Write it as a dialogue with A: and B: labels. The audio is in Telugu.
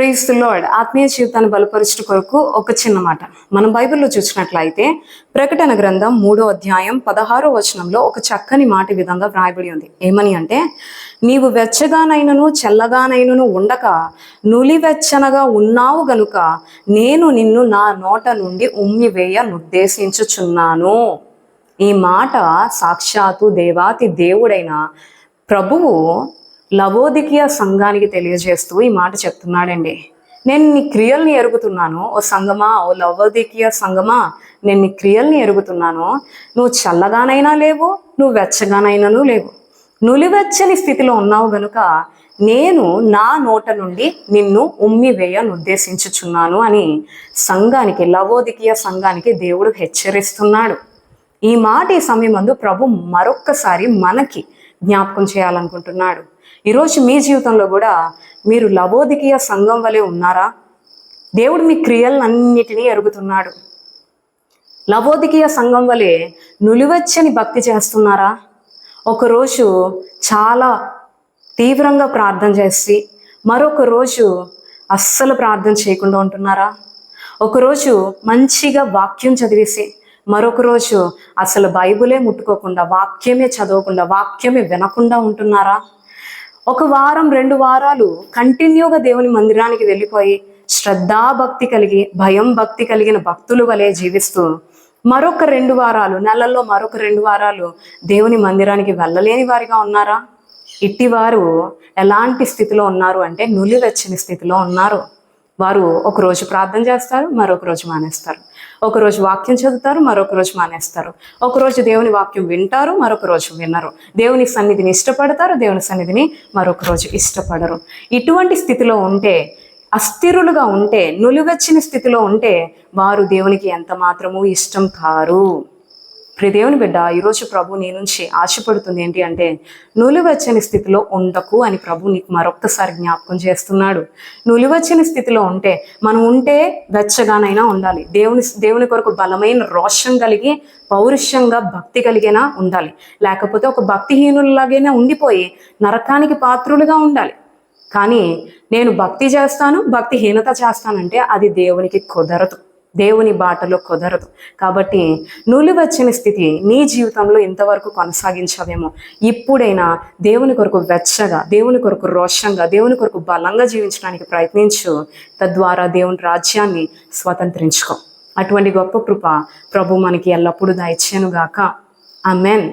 A: ప్రైజ్ లార్డ్ ఆత్మీయ జీవితాన్ని బలపరచడం కొరకు ఒక చిన్న మాట. మనం బైబిల్లో చూసినట్లయితే ప్రకటన గ్రంథం మూడో అధ్యాయం పదహారో వచనంలో ఒక చక్కని మాట విధంగా వ్రాయబడి ఉంది. ఏమని అంటే నీవు వెచ్చగానైనను చల్లగానైనను ఉండక నులివెచ్చనగా ఉన్నావు గనుక నేను నిన్ను నా నోట నుండి ఉమ్మివేయ నిర్దేశించుచున్నాను ఈ మాట సాక్షాత్తు దేవాతి దేవుడైన ప్రభువు లవోదికియ సంఘానికి తెలియజేస్తూ ఈ మాట చెప్తున్నాడండి. నేను నీ క్రియల్ని ఎరుగుతున్నాను. ఓ సంగమా ఓ లవోదికియ సంగమా నేను నీ క్రియల్ని ఎరుగుతున్నాను. నువ్వు చల్లగానైనా లేవు నువ్వు వెచ్చగానైనాను లేవు. నులివెచ్చని స్థితిలో ఉన్నావు గనుక నేను నా నోట నుండి నిన్ను ఉమ్మివేయను ఉద్దేశించుచున్నాను అని సంఘానికి లవోదికీయ సంఘానికి దేవుడు హెచ్చరిస్తున్నాడు. ఈ మాట ఈ సమయమందు ప్రభు మరొక్కసారి మనకి జ్ఞాపకం చేయాలనుకుంటున్నాడు. ఈరోజు మీ జీవితంలో కూడా మీరు లవోదికీయ సంఘం వలె ఉన్నారా? దేవుడు మీ క్రియలన్నిటినీ ఎరుగుతున్నాడు. లవోదికీయ సంఘం వలె నులివచ్చని భక్తి చేస్తున్నారా? ఒకరోజు చాలా తీవ్రంగా ప్రార్థన చేసి మరొక రోజు అస్సలు ప్రార్థన చేయకుండా ఉంటున్నారా? ఒకరోజు మంచిగా వాక్యం చదివేసి మరొక రోజు అసలు బైబులే ముట్టుకోకుండా వాక్యమే చదవకుండా వాక్యమే వినకుండా ఉంటున్నారా? ఒక వారం రెండు వారాలు కంటిన్యూగా దేవుని మందిరానికి వెళ్ళిపోయి శ్రద్ధాభక్తి కలిగి భయం భక్తి కలిగిన భక్తులు వలె జీవిస్తూ మరొక రెండు వారాలు నెలల్లో మరొక రెండు వారాలు దేవుని మందిరానికి వెళ్ళలేని వారిగా ఉన్నారా? ఇట్టివారు ఎలాంటి స్థితిలో ఉన్నారు అంటే నులివెచ్చని స్థితిలో ఉన్నారు. వారు ఒకరోజు ప్రార్థన చేస్తారు మరొక రోజు మానేస్తారు. ఒకరోజు వాక్యం చదువుతారు మరొక రోజు మానేస్తారు. ఒక రోజు దేవుని వాక్యం వింటారు మరొక రోజు వినరు. దేవుని సన్నిధిని ఇష్టపడతారు దేవుని సన్నిధిని మరొక రోజు ఇష్టపడరు. ఇటువంటి స్థితిలో ఉంటే అస్థిరులుగా ఉంటే నులివెచ్చిన స్థితిలో ఉంటే వారు దేవునికి ఎంత మాత్రము ఇష్టం కారు? దేవుని బిడ్డ ఈరోజు ప్రభు నీ నుంచి ఆశపడుతుంది ఏంటి అంటే నులివచ్చని స్థితిలో ఉండకు అని ప్రభు నీకు మరొకసారి జ్ఞాపకం చేస్తున్నాడు. నులివచ్చని స్థితిలో ఉంటే మనం ఉంటే వెచ్చగానైనా ఉండాలి. దేవుని దేవుని కొరకు బలమైన రోషం కలిగి పౌరుషంగా భక్తి కలిగినా ఉండాలి. లేకపోతే ఒక భక్తిహీనులలాగైనా ఉండిపోయి నరకానికి పాత్రులుగా ఉండాలి. కానీ నేను భక్తి చేస్తాను భక్తిహీనత చేస్తానంటే అది దేవునికి కుదరదు. దేవుని బాటలో కుదరదు. కాబట్టి నులివచ్చిన స్థితి నీ జీవితంలో ఇంతవరకు కొనసాగించవేమో. ఇప్పుడైనా దేవుని కొరకు వెచ్చగా దేవుని కొరకు రోషంగా దేవుని కొరకు బలంగా జీవించడానికి ప్రయత్నించు. తద్వారా దేవుని రాజ్యాన్ని స్వతంత్రించుకో. అటువంటి గొప్ప కృప ప్రభు మనకి ఎల్లప్పుడూ దయచేనుగాక మెన్